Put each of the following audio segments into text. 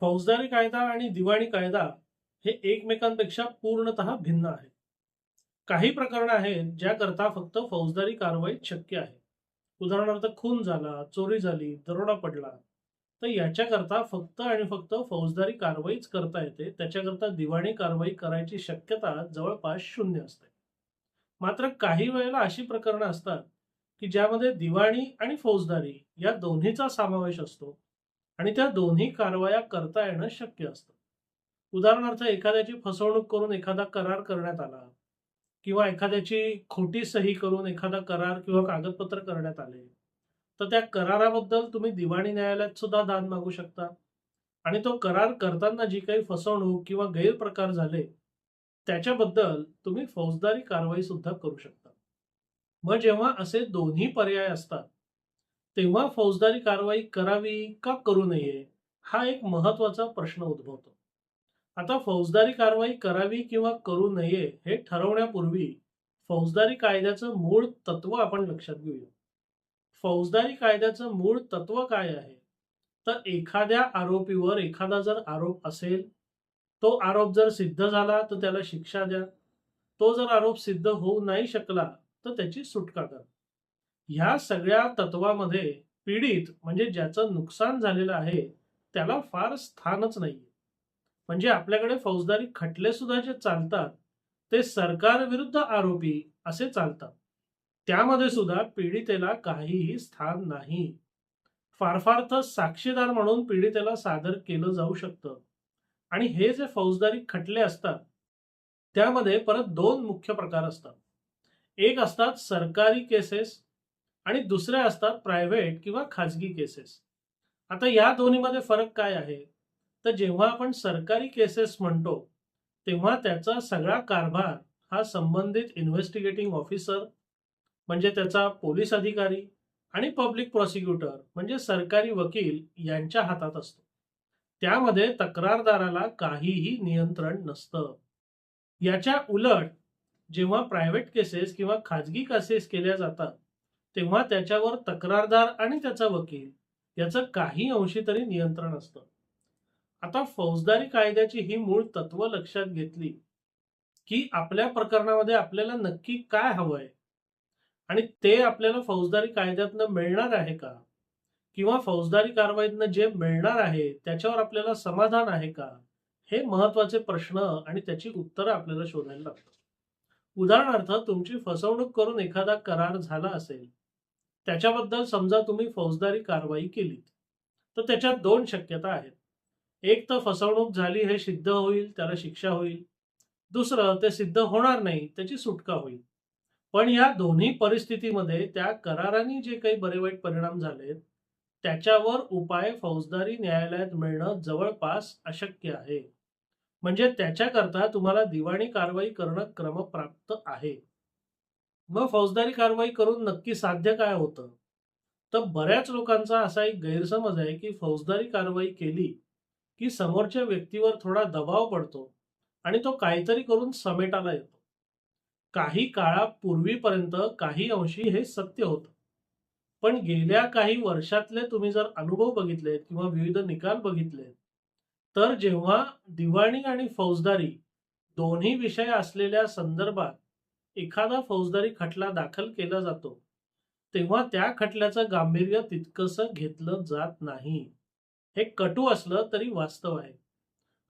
फौजदारी कायदा आणि दिवाणी कायदा हे एकमेकांपेक्षा पूर्णतः भिन्न आहेत. काही प्रकरणं आहेत ज्याकरता फक्त फौजदारी कारवाई शक्य आहे. उदाहरणार्थ खून झाला चोरी झाली दरोडा पडला तर याच्याकरता फक्त आणि फक्त फौजदारी कारवाईच करता येते. त्याच्याकरता दिवाणी कारवाई करायची शक्यता जवळपास शून्य असते. मात्र काही वेळेला अशी प्रकरणं असतात की ज्यामध्ये दिवाणी आणि फौजदारी या दोन्हीचा समावेश असतो. आणि त्या दोन्ही कारवाया करता येणं शक्य असतं. उदाहरणार्थ एखाद्याची फसवणूक करून एखादा करार करण्यात आला किंवा एखाद्याची खोटी सही करून एखादा करार किंवा कागदपत्र करण्यात आले तर त्या कराराबद्दल तुम्ही दिवाणी न्यायालयात सुद्धा दाद मागू शकता. आणि तो करार करताना जी काही फसवणूक किंवा गैरप्रकार झाले त्याच्याबद्दल तुम्ही फौजदारी कारवाई सुद्धा करू शकता. मग जेव्हा असे दोन्ही पर्याय असतात तेव्हा फौजदारी कारवाई करावी का करू नये हा एक महत्त्वाचा प्रश्न उद्भवतो. आता फौजदारी कारवाई करावी किंवा करू नये हे ठरवण्यापूर्वी फौजदारी कायद्याचं मूळ तत्व आपण लक्षात घेऊया. फौजदारी कायद्याचं मूळ तत्व काय आहे? तर एखाद्या आरोपीवर एखादा जर आरोप असेल तो आरोप जर सिद्ध झाला तर त्याला शिक्षा द्या. तो जर आरोप सिद्ध होऊ नाही शकला तर त्याची सुटका करा. ह्या सगळ्या तत्वामध्ये पीडित म्हणजे ज्याचं नुकसान झालेलं आहे त्याला फार स्थानच नाही म्हणजे आपल्याकडे फौजदारी खटले सुद्धा जे चालतात ते सरकार विरुद्ध आरोपी असे चालतात. त्यामध्ये सुद्धा पीडितेला काहीही स्थान नाही. फार फार तर साक्षीदार म्हणून पीडितेला सादर केलं जाऊ शकतं. आणि हे जे फौजदारी खटले असतात त्यामध्ये परत दोन मुख्य प्रकार असतात. एक असतात सरकारी केसेस आणि दुसऱ्या असतात प्रायव्हेट किंवा खाजगी केसेस आता या दोन्हीमध्ये फरक काय आहे? तर जेव्हा आपण सरकारी केसेस म्हणतो तेव्हा त्याचा सगळा कारभार हा संबंधित इन्व्हेस्टिगेटिंग ऑफिसर म्हणजे त्याचा पोलीस अधिकारी आणि पब्लिक प्रॉसिक्युटर म्हणजे सरकारी वकील यांच्या हातात असतो. त्यामध्ये तक्रारदाराला काहीही नियंत्रण नसतं. याच्या उलट जेव्हा प्रायव्हेट केसेस किंवा खाजगी केसेस केल्या जातात तेव्हा त्याच्यावर तक्रारदार आणि त्याचा वकील याचं काही अंशी तरी नियंत्रण असतं. आता फौजदारी कायद्याची ही मूळ तत्व लक्षात घेतली की आपल्या प्रकरणामध्ये आपल्याला नक्की काय हवंय आणि ते आपल्याला फौजदारी कायद्यातनं मिळणार आहे का? किंवा फौजदारी कारवाईतनं जे मिळणार आहे त्याच्यावर आपल्याला समाधान आहे का? हे महत्त्वाचे प्रश्न आणि त्याची उत्तरं आपल्याला शोधायला लागतात. उदाहरणार्थ तुमची फसवणूक करून एखादा करार झाला असेल त्याच्याबद्दल समजा तुम्ही फौजदारी कारवाई केली. तर त्याच्यात दोन शक्यता आहेत. एक तर फसवणूक झाली हे सिद्ध होईल त्याला शिक्षा होईल. दुसरं ते सिद्ध होणार नाही त्याची सुटका होईल. पण या दोन्ही परिस्थितीमध्ये त्या कराराने जे काही बरे वाईट परिणाम झालेत त्याच्यावर उपाय फौजदारी न्यायालयात मिळणं जवळपास अशक्य आहे. म्हणजे त्याच्याकरता तुम्हाला दिवाणी कारवाई करणं क्रमप्राप्त आहे. मग फौजदारी कारवाई करून नक्की साध्य काय होतं? तर बऱ्याच लोकांचा असा एक गैरसमज आहे की फौजदारी कारवाई केली की समोरच्या व्यक्तीवर थोडा दबाव पडतो आणि तो काहीतरी करून समेटाला येतो. काही काळापूर्वीपर्यंत काही अंशी हे सत्य होतं. पण गेल्या काही वर्षातले तुम्ही जर अनुभव बघितलेत किंवा विविध निकाल बघितलेत तर जेव्हा दिवाणी आणि फौजदारी दोन्ही विषय असलेल्या संदर्भात एखादा फौजदारी खटला दाखल केला जातो तेव्हा त्या खटल्याचं गांभीर्य तितकंसं घेतलं जात नाही. हे कटू असलं तरी वास्तव आहे.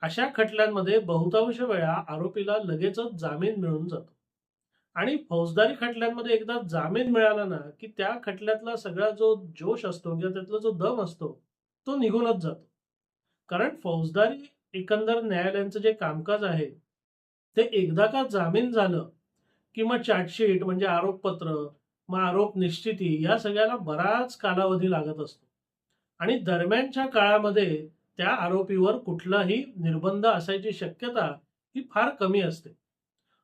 अशा खटल्यांमध्ये बहुतांश वेळा आरोपीला लगेचच जामीन मिळून जातो. आणि फौजदारी खटल्यांमध्ये एकदा जामीन मिळाला ना की त्या खटल्यातला सगळा जो जोश असतो किंवा त्यातला जो दम असतो तो निघूनच जातो. कारण फौजदारी एकंदर न्यायालयांचं जे कामकाज आहे ते एकदा का जामीन झालं किंवा चार्जशीट म्हणजे आरोपपत्र मग आरोप निश्चिती या सगळ्याला बराच कालावधी लागत असतो. आणि दरम्यानच्या काळामध्ये त्या आरोपीवर कुठलाही निर्बंध असायची शक्यता ही फार कमी असते.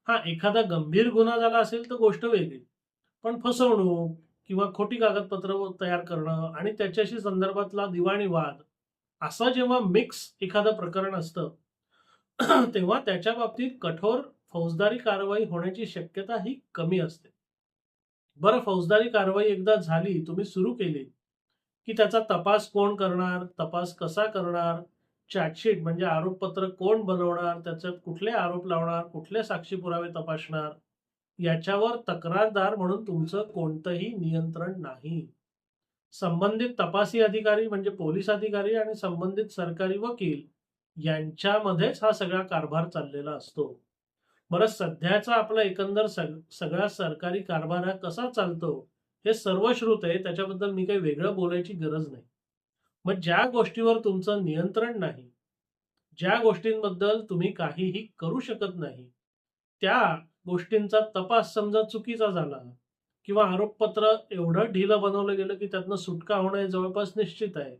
हा एखादा गंभीर गुन्हा झाला असेल तर गोष्ट वेगळी. पण फसवणूक किंवा खोटी कागदपत्र तयार करणं आणि त्याच्याशी संदर्भातला दिवाणी वाद जेव्हा मिक्स एखादं प्रकरण असतं तेव्हा त्याच्या बाबतीत कठोर फौजदारी कारवाई होण्याची शक्यता ही कमी असते. बरं फौजदारी कारवाई एकदा झाली तुम्ही सुरू केली. की त्याचा तपास कोण करणार तपास कसा करणार चार्जशीट म्हणजे आरोपपत्र कोण बनवणार त्याच्यात कुठले आरोप लावणार कुठले साक्षी पुरावे तपासणार याच्यावर तक्रारदार म्हणून तुमचं कोणतंही नियंत्रण नाही. संबंधित तपासी अधिकारी म्हणजे पोलीस अधिकारी आणि संबंधित सरकारी वकील यांच्यामध्येच हा सगळा कारभार चाललेला असतो. बरं सध्याचा आपला एकंदर सग सगळा सरकारी कारभार हा कसा चालतो हे सर्वश्रुत आहे त्याच्याबद्दल मी काही वेगळं बोलायची गरज नाही. मग ज्या गोष्टीवर तुमचं नियंत्रण नाही ज्या गोष्टींबद्दल तुम्ही काहीही करू शकत नाही त्या गोष्टींचा तपास समजा चुकीचा झाला किंवा आरोपपत्र एवढं ढिलं बनवलं गेलं की त्यातनं सुटका होणं हे जवळपास निश्चित आहे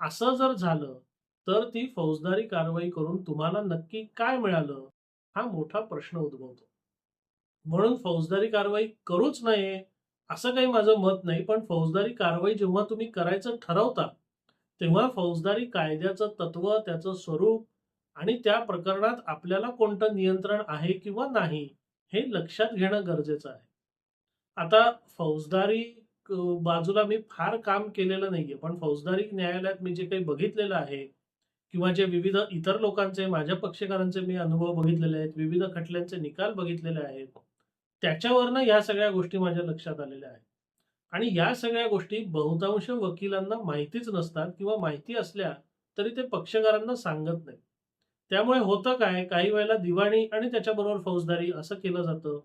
असं जर झालं तर ती फौजदारी कारवाई करून तुम्हाला नक्की काय मिळालं? हा मोठा प्रश्न उद्भवतो. म्हणून फौजदारी कारवाई करूच नये असं काही माझं मत नाही पण फौजदारी कारवाई जेव्हा तुम्ही करायचं ठरवता तेव्हा फौजदारी कायद्याचं तत्व त्याचं स्वरूप आणि त्या प्रकरणात आपल्याला कोणतं नियंत्रण आहे किंवा नाही हे लक्षात घेणं गरजेचं आहे. आता फौजदारी बाजूला मी फार काम केलेलं नाहीये पण फौजदारी न्यायालयात मी जे काही बघितलेलं आहे किंवा जे विविध इतर लोकांचे माझ्या पक्षकारांचे मी अनुभव बघितलेले आहेत विविध खटल्यांचे निकाल बघितलेले आहेत त्याच्यावरनं या सगळ्या गोष्टी माझ्या लक्षात आलेल्या आहेत. आणि या सगळ्या गोष्टी बहुतांश वकिलांना माहितीच नसतात किंवा माहिती असल्या तरी ते पक्षकारांना सांगत नाही त्यामुळे होतं काय काही वेळेला दिवाणी आणि त्याच्याबरोबर फौजदारी असं केलं जातं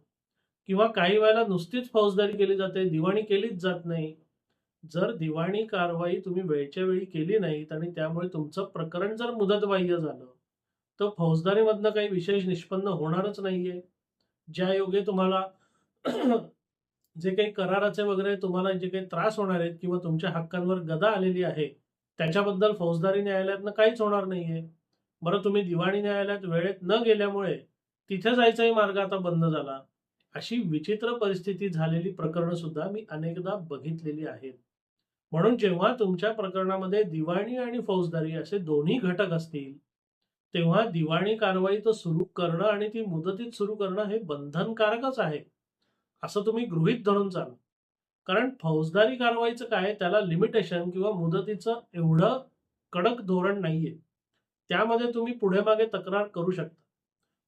किंवा काही वेळेला नुसतीच फौजदारी केली जाते दिवाणी केलीच जात नाही. जर दिवाणी कारवाई तुम्ही वेळच्या वेळी केली नाहीत आणि त्यामुळे तुमचं प्रकरण जर मुदतबाह्य झालं तर फौजदारीमधनं काही विशेष निष्पन्न होणारच नाहीये. ज्या योगे तुम्हाला जे काही कराराचे वगैरे तुम्हाला जे काही त्रास होणार आहेत किंवा तुमच्या हक्कांवर गदा आलेली आहे त्याच्याबद्दल फौजदारी न्यायालयातनं काहीच होणार नाहीये. बरं तुम्ही दिवाणी न्यायालयात वेळेत न गेल्यामुळे तिथे जायचाही मार्ग आता बंद झाला. अशी विचित्र परिस्थिती झालेली प्रकरणं सुद्धा मी अनेकदा बघितलेली आहेत. म्हणून जेव्हा तुमच्या प्रकरणामध्ये दिवाणी आणि फौजदारी असे दोन्ही घटक असतील तेव्हा दिवाणी कारवाई तर सुरू करणं आणि ती मुदतीत सुरू करणं हे बंधनकारकच आहे असं तुम्ही गृहित धरून चाला. कारण फौजदारी कारवाईचं काय त्याला लिमिटेशन किंवा मुदतीचं एवढं कडक धोरण नाहीये. त्यामध्ये तुम्ही पुढे मागे तक्रार करू शकता.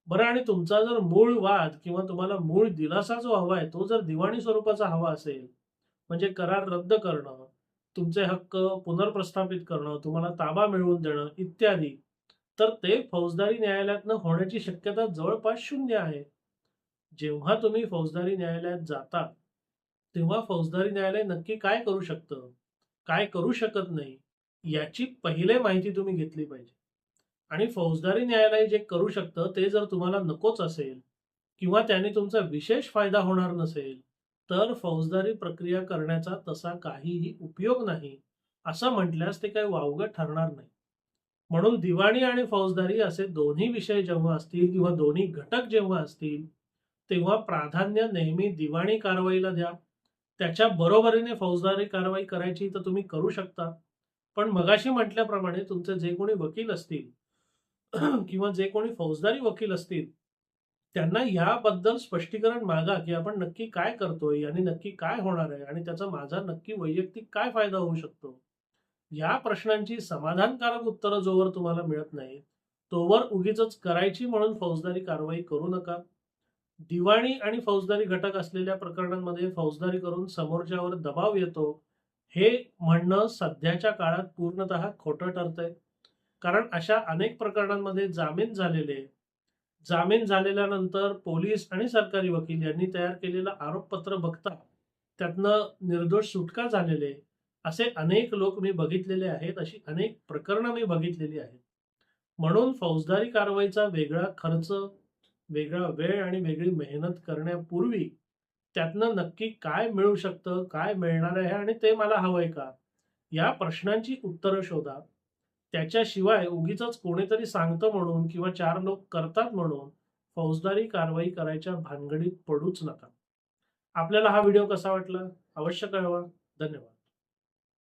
बरं आणि तुमचा जर मूळ वाद किंवा तुम्हाला मूळ दिलासा जो हवा आहे तो जर दिवाणी स्वरूपाचा हवा असेल म्हणजे करार रद्द करणं तुमचे हक्क पुनर्प्रस्थापित करणं तुम्हाला ताबा मिळवून देणं इत्यादी तर ते फौजदारी न्यायालयातनं होण्याची शक्यता जवळपास शून्य आहे. जेव्हा तुम्ही फौजदारी न्यायालयात जाता तेव्हा फौजदारी न्यायालय नक्की काय करू शकतं काय करू शकत नाही याची पहिले माहिती तुम्ही घेतली पाहिजे. आणि फौजदारी न्यायालय जे करू शकतं ते जर तुम्हाला नकोच असेल किंवा त्याने तुमचा विशेष फायदा होणार नसेल तर फौजदारी प्रक्रिया करण्याचा तसा काहीही उपयोग नाही असं म्हटल्यास ते काही वावगं ठरणार नाही. म्हणून दिवाणी आणि फौजदारी असे दोन्ही विषय जेव्हा असतील किंवा दोन्ही घटक जेव्हा असतील तेव्हा प्राधान्य नेहमी दिवाणी कारवाईला द्या. त्याच्या बरोबरीने फौजदारी कारवाई करायची तर तुम्ही करू शकता. पण मगाशी म्हटल्याप्रमाणे तुमचे जे कोणी वकील असतील किंवा जे कोणी फौजदारी वकील असतील त्यांना याबद्दल स्पष्टीकरण मागा की आपण नक्की काय करतोय आणि नक्की काय होणार आहे आणि त्याचा माझा नक्की वैयक्तिक काय फायदा होऊ शकतो? या प्रश्नांची समाधानकारक उत्तरं जोवर तुम्हाला मिळत नाही तोवर उगीच करायची म्हणून फौजदारी कारवाई करू नका. दिवाणी आणि फौजदारी घटक असलेल्या प्रकरणांमध्ये फौजदारी करून समोरच्यावर दबाव येतो हे म्हणणं सध्याच्या काळात पूर्णतः खोटं ठरतंय. कारण अशा अनेक प्रकरणांमध्ये जामीन झालेले जामीन झालेल्यानंतर पोलीस आणि सरकारी वकील यांनी तयार केलेलं आरोपपत्र बघता त्यातनं निर्दोष सुटका झालेले असे अनेक लोक मी बघितलेले आहेत अशी अनेक प्रकरणं मी बघितलेली आहेत. म्हणून फौजदारी कारवाईचा वेगळा खर्च वेगळा वेळ आणि वेगळी मेहनत करण्यापूर्वी त्यातनं नक्की काय मिळू शकतं काय मिळणार आहे आणि ते मला हवंय का? या प्रश्नांची उत्तरं शोधा. त्याच्याशिवाय उगीच कोणीतरी सांगतं म्हणून किंवा चार लोक करतात म्हणून फौजदारी कारवाई करायच्या भानगडीत पडूच नका. आपल्याला हा व्हिडिओ कसा वाटला? अवश्य कळवा. धन्यवाद.